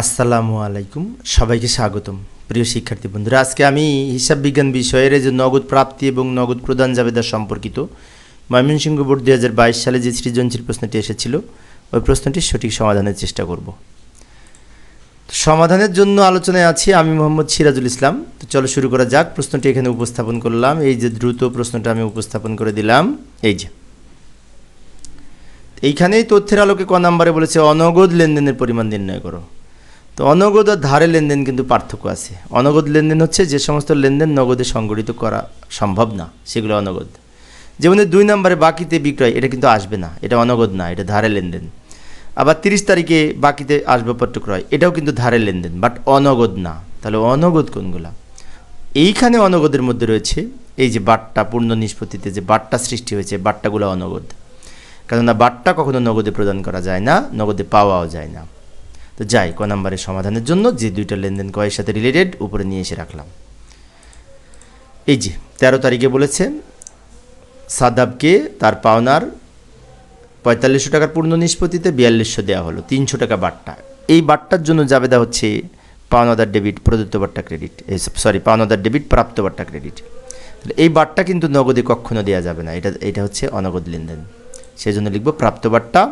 আসসালামু আলাইকুম। সবাইকে স্বাগতম। প্রিয় শিক্ষার্থী বন্ধুরা, আজকে আমি হিসাব বিজ্ঞান বিষয়ের যে নগদ প্রাপ্তি এবং নগদ প্রদান জাবেদা সম্পর্কিত ময়মনসিংহ বোর্ড দুই হাজার বাইশ সালে যে সৃজনশীল প্রশ্নটি এসেছিল, ওই প্রশ্নটির সঠিক সমাধানের চেষ্টা করব। সমাধানের জন্য আলোচনায় আছি আমি মোহাম্মদ সিরাজুল ইসলাম। তো চলো শুরু করা যাক। প্রশ্নটি এখানে উপস্থাপন করলাম। এই যে দ্রুত প্রশ্নটা আমি উপস্থাপন করে দিলাম। এই যে। এইখানেই তথ্যের আলোকে ক নাম্বারে বলেছে, অনগদ লেনদেনের পরিমাণ নির্ণয় করো। তো অনগদ আর ধারে লেনদেন কিন্তু পার্থক্য আছে। অনগদ লেনদেন হচ্ছে যে সমস্ত লেনদেন নগদে সংগঠিত করা সম্ভব না, সেগুলো অনগদ। যেমন দুই নম্বরে বাকিতে বিক্রয়, এটা কিন্তু আসবে না, এটা অনগদ না, এটা ধারে লেনদেন। আবার তিরিশ তারিখে বাকিতে আসবাবপত্র ক্রয় এটাও কিন্তু ধারে লেনদেন বাট অনগদ না। তাহলে অনগদ কোনগুলা? এইখানে অনগদের মধ্যে রয়েছে এই যে বাট্টা, পূর্ণ নিষ্পত্তিতে যে বাট্টা সৃষ্টি হয়েছে, বাট্টাগুলো অনগদ। কেননা বাট্টা কখনো নগদে প্রদান করা যায় না, নগদে পাওয়াও যায় না। তো যাই, ক নাম্বারের সমাধানের জন্য যে দুইটা লেনদেন কয়ের সাথে রিলেটেড উপরে নিয়ে এসে রাখলাম। এই যে, তেরো তারিখে বলেছে, সাদাবকে তার পাওনার পঁয়তাল্লিশশো টাকার পূর্ণ নিষ্পত্তিতে বিয়াল্লিশশো দেওয়া হলো, তিনশো টাকা বাট্টা। এই বাট্টার জন্য জাবেদা হচ্ছে পাওনাদার ডেবিট, প্রদত্ত বাট্টা ক্রেডিট সরি পাওনাদার ডেবিট, প্রাপ্ত বাট্টা ক্রেডিট। তাহলে এই বাট্টা কিন্তু নগদে কখনো দেওয়া যাবে না, এটা এটা হচ্ছে অনগদ লেনদেন। সেই জন্য লিখব প্রাপ্ত বাট্টা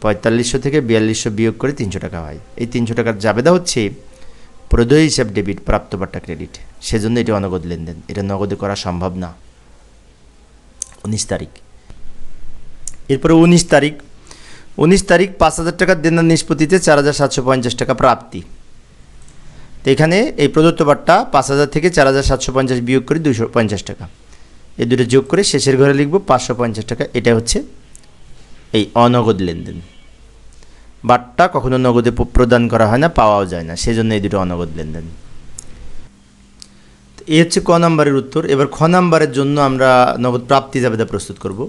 পঁয়তাল্লিশশো থেকে বিয়াল্লিশশো বিয়োগ করে তিনশো টাকা হয়। এই তিনশো টাকার জাবেদা হচ্ছে প্রদয় হিসাব ডেবিট প্রাপ্ত বাট্টা ক্রেডিট। সেজন্য এটি অনগদ লেনদেন। এটা নগদে করা সম্ভব না। উনিশ তারিখ। এরপরে উনিশ তারিখ। উনিশ তারিখ পাঁচ হাজার টাকার দেনার নিষ্পত্তিতে চার হাজার সাতশো পঞ্চাশ টাকা প্রাপ্তি। তো এখানে এই প্রদত্ত বাট্টা পাঁচ হাজার থেকে চার হাজার সাতশো পঞ্চাশ বিয়োগ করে দুশো পঞ্চাশ টাকা। এই দুটো যোগ করে শেষের ঘরে লিখব পাঁচশো পঞ্চাশ টাকা। এটা হচ্ছে এই অনগদ লেনদেন। বাট্টা কখনো নগদে প্রদান করা হয় না, পাওয়াও যায় না। সেজন্য এই দুটো অনগদ লেনদেন। এই হচ্ছে ক নাম্বারের উত্তর। এবার খ নাম্বারের জন্য আমরা নগদ প্রাপ্তি জাবেদা প্রস্তুত করব।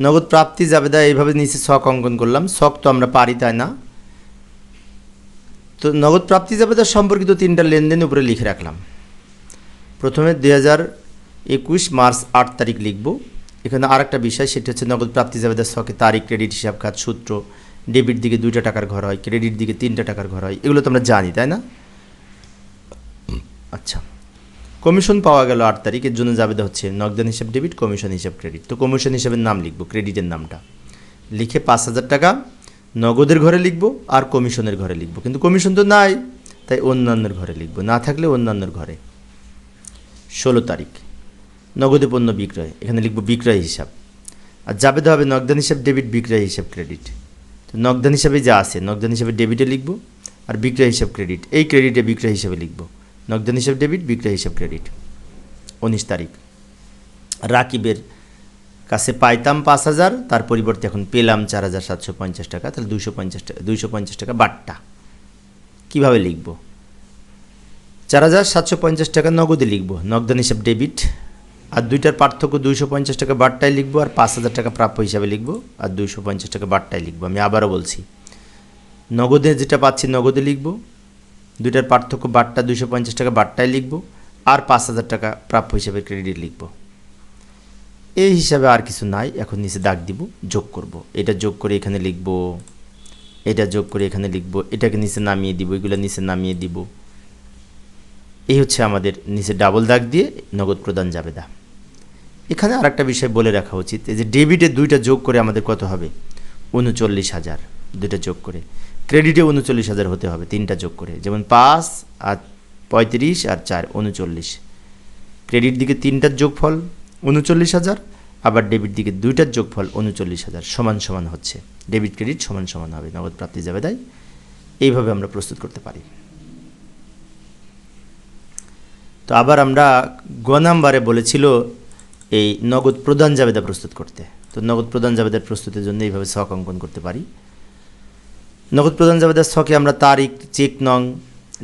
নগদ প্রাপ্তি জাবেদা এইভাবে নিচে শখ অঙ্কন করলাম। শখ তো আমরা পারি, তাই না? তো নগদ প্রাপ্তি জাবেদা সম্পর্কিত তিনটা লেনদেন উপরে লিখে রাখলাম। প্রথমে দুই হাজার একুশ মার্চ আট তারিখ লিখব। এখানে আর একটা বিষয়, সেটা হচ্ছে নগদ প্রাপ্তি জাবেদার ছকে তারিখ ক্রেডিট হিসাব খাত সূত্র ডেবিট দিকে দুইটা টাকার ঘর হয় ক্রেডিট দিকে তিনটা টাকার ঘর হয়, এগুলো তো আমরা জানি, তাই না? আচ্ছা কমিশন পাওয়া গেল আট তারিখের জন্য জাবেদা হচ্ছে নগদান হিসাব ডেবিট কমিশন হিসাব ক্রেডিট তো কমিশন হিসাবের নাম লিখব ক্রেডিটের নামটা। লিখে পাঁচ হাজার টাকা নগদের ঘরে লিখব আর কমিশনের ঘরে লিখব। কিন্তু কমিশন তো নাই, তাই অন্যান্যের ঘরে লিখব, না থাকলে অন্যান্যের ঘরে। ষোলো তারিখ। নগদে পণ্য বিক্রয়, এখানে লিখব বিক্রয় হিসাব। আর জাবেদা হবে নগদান হিসাব ডেবিট বিক্রয় হিসাব ক্রেডিট তো নগদান হিসাবে যা আছে, নগদান হিসাবে ডেবিটে লিখব, আর বিক্রয় হিসাব ক্রেডিট এই ক্রেডিটে বিক্রয় হিসাবে লিখব। নগদান হিসাব ডেবিট বিক্রয় হিসাব ক্রেডিট উনিশ তারিখ। রাকিবের কাছে পাইতাম পাঁচ হাজার, তার পরিবর্তে এখন পেলাম চার হাজার সাতশো পঞ্চাশ টাকা, তাহলে দুশো পঞ্চাশ টাকা দুইশো পঞ্চাশ টাকা বাট্টা। কীভাবে লিখব? চার হাজার সাতশো পঞ্চাশ টাকা নগদে লিখব। নগদান হিসাব ডেবিট আর দুইটার পার্থক্য দুইশো পঞ্চাশ টাকা বাট্টায় লিখব আর পাঁচ হাজার টাকা প্রাপ্য হিসাবে লিখব আর দুইশো পঞ্চাশ টাকা বাট্টায় লিখব। আমি আবারও বলছি, নগদে যেটা পাচ্ছি নগদে লিখব, দুইটার পার্থক্য বাট্টা দুইশো পঞ্চাশ টাকা বাট্টায় লিখব আর পাঁচ হাজার টাকা প্রাপ্য হিসাবে ক্রেডিট লিখব। এই হিসাবে আর কিছু নাই, এখন নিচে দাগ দিব, যোগ করব। এটা যোগ করে এখানে লিখব, এটা যোগ করে এখানে লিখব, এটাকে নিচে নামিয়ে দিব, এগুলো নিচে নামিয়ে দিব। এই হচ্ছে আমাদের নিচে ডাবল দাগ দিয়ে নগদ প্রদান যাবে দা এখানে আর একটা বিষয় বলে রাখা উচিত, এই যে ডেবিটে দুইটা যোগ করে আমাদের কত হবে? উনচল্লিশ হাজার, দুইটা যোগ করে। ক্রেডিটে উনচল্লিশ হাজার হতে হবে, তিনটা যোগ করে। যেমন পাঁচ আর পঁয়ত্রিশ আর চার উনচল্লিশ ক্রেডিট দিকে তিনটার যোগফল উনচল্লিশ হাজার, আবার ডেবিট দিকে দুইটার যোগফল উনচল্লিশ হাজার, সমান সমান হচ্ছে। ডেবিট ক্রেডিট সমান সমান হবে, নগদ প্রাপ্তি তাই এইভাবে আমরা প্রস্তুত করতে পারি। তো আবার আমরা গ নাম্বারে বলেছিল এই নগদ প্রদান জাবেদা প্রস্তুত করতে। তো নগদ প্রদান জাবেদার প্রস্তুতের জন্য এইভাবে শখ অঙ্কন করতে পারি। নগদ প্রদান জাবেদার ছকে আমরা তারিখ, চেক নং,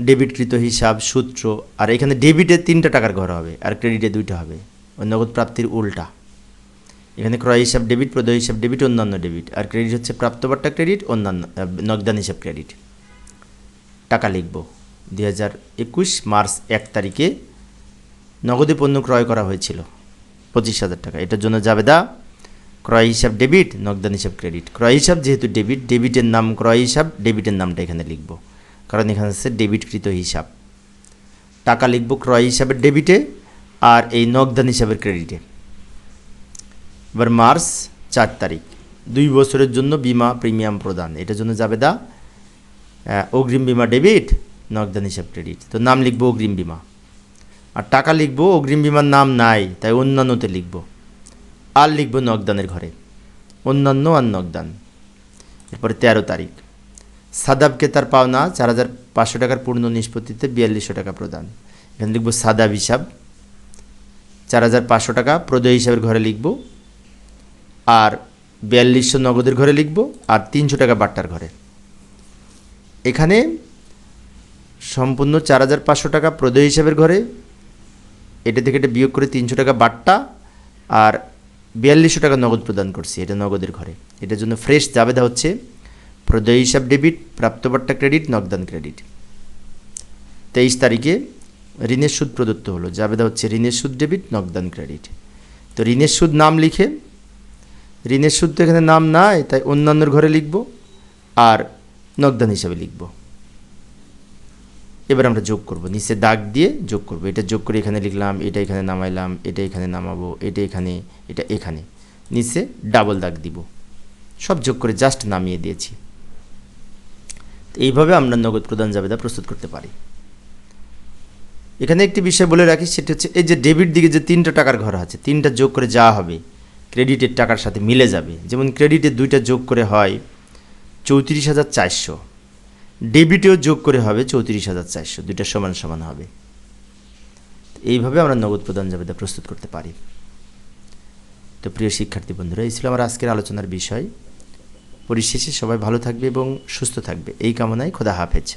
ডেবিটকৃত হিসাব, সূত্র, আর এখানে ডেবিটে তিনটা টাকার ঘর হবে, আর ক্রেডিটে দুইটা হবে। ওই নগদ প্রাপ্তির উল্টা। এখানে ক্রয় হিসাব ডেবিট, প্রদয় হিসাব ডেবিট, অন্যান্য ডেবিট। আর ক্রেডিট হচ্ছে প্রাপ্তবার্তা ক্রেডিট, অন্যান্য নগদান হিসাব ক্রেডিট। টাকা লিখব। একুশ মার্চ এক তারিখে নগদে পণ্য ক্রয় করা হয়েছিল। পঁচিশ হাজার টাকা। এটার জন্য জাবেদা, ক্রয় হিসাব, ডেবিট, নগদান হিসাব, ক্রেডিট। ক্রয় হিসাব যেহেতু ডেবিট, ডেবিটের নাম, ক্রয় হিসাব, ডেবিটের নামটা এখানে লিখব। কারণ এখানে হচ্ছে ডেবিটকৃত হিসাব। টাকা লিখব ক্রয় হিসাবের ডেবিটে আর এই নগদান হিসাবের ক্রেডিটে। এবার মার্চ চার তারিখ। দুই বছরের জন্য বিমা প্রিমিয়াম প্রদান। এটার জন্য যাবে দা অগ্রিম বিমা ডেবিট, নগদান হিসাব, ক্রেডিট। তো নাম লিখব অগ্রিম বিমা। আর টাকা লিখব, অগ্রিম বিমার নাম নাই, তাই অন্যান্যতে লিখব। আর লিখব নগদানের ঘরে। অন্যান্য আর নগদান। এরপরে তেরো তারিখ। সাদাবকে তার পাওনা চার হাজার পাঁচশো টাকার পূর্ণ নিষ্পত্তিতে বিয়াল্লিশশো টাকা প্রদান। এখানে লিখব সাদাব হিসাব। চার হাজার পাঁচশো টাকা প্রদেয় হিসাবের ঘরে লিখব। আর বিয়াল্লিশশো নগদের ঘরে লিখব, আর তিনশো টাকা বাট্টার ঘরে। এখানে সম্পূর্ণ চার হাজার পাঁচশো টাকা প্রদেয় হিসাবের ঘরে এটা থেকে এটা বিয়োগ করে তিনশো টাকা বাট্টা আর বিয়াল্লিশশো টাকা নগদ প্রদান করছি এটা নগদের ঘরে। এটার জন্য ফ্রেশ জাবেদা হচ্ছে প্রদেয় হিসাব ডেবিট প্রাপ্তবাট্টা ক্রেডিট নগদান ক্রেডিট তেইশ তারিখে ঋণের সুদ প্রদত্ত হলো। জাবেদা হচ্ছে ঋণের সুদ ডেবিট নগদান ক্রেডিট তো ঋণের সুদ নাম লিখে, ঋণের সুদ তো এখানে নাম নাই, তাই অন্যান্যর ঘরে লিখব আর নগদান হিসাবে লিখব। এবার আমরা যোগ করব। নিচে দাগ দিয়ে যোগ করব। এটা যোগ করে এখানে লিখলাম, এটা এখানে নামাইলাম, এটা এখানে নামাবো, এটা এখানে এটা এখানে। নিচে ডাবল দাগ দিব। সব যোগ করে জাস্ট নামিয়ে দিয়েছি। এইভাবে আমরা নগদ প্রদান জাবেদা প্রস্তুত করতে পারি। এখানে একটি বিষয় বলে রাখি, সেটা হচ্ছে এই যে ডেবিট দিকে যে তিনটা টাকার ঘর আছে, তিনটা যোগ করে যা হবে ক্রেডিটের টাকার সাথে মিলে যাবে। যেমন ক্রেডিটের দুইটা যোগ করে হয় চৌত্রিশ হাজার চারশো। ডেবিটেও যোগ করে হবে চৌত্রিশ হাজার চারশো। দুইটা সমান সমান হবে। এইভাবে আমরা নগদ প্রদান জাবেদা প্রস্তুত করতে পারি। তো প্রিয় শিক্ষার্থী বন্ধুরা, এই ছিল আমার আজকের আলোচনার বিষয়। পরিশেষে সবাই ভালো থাকবে এবং সুস্থ থাকবে। এই কামনায় খোদা হাফেজ।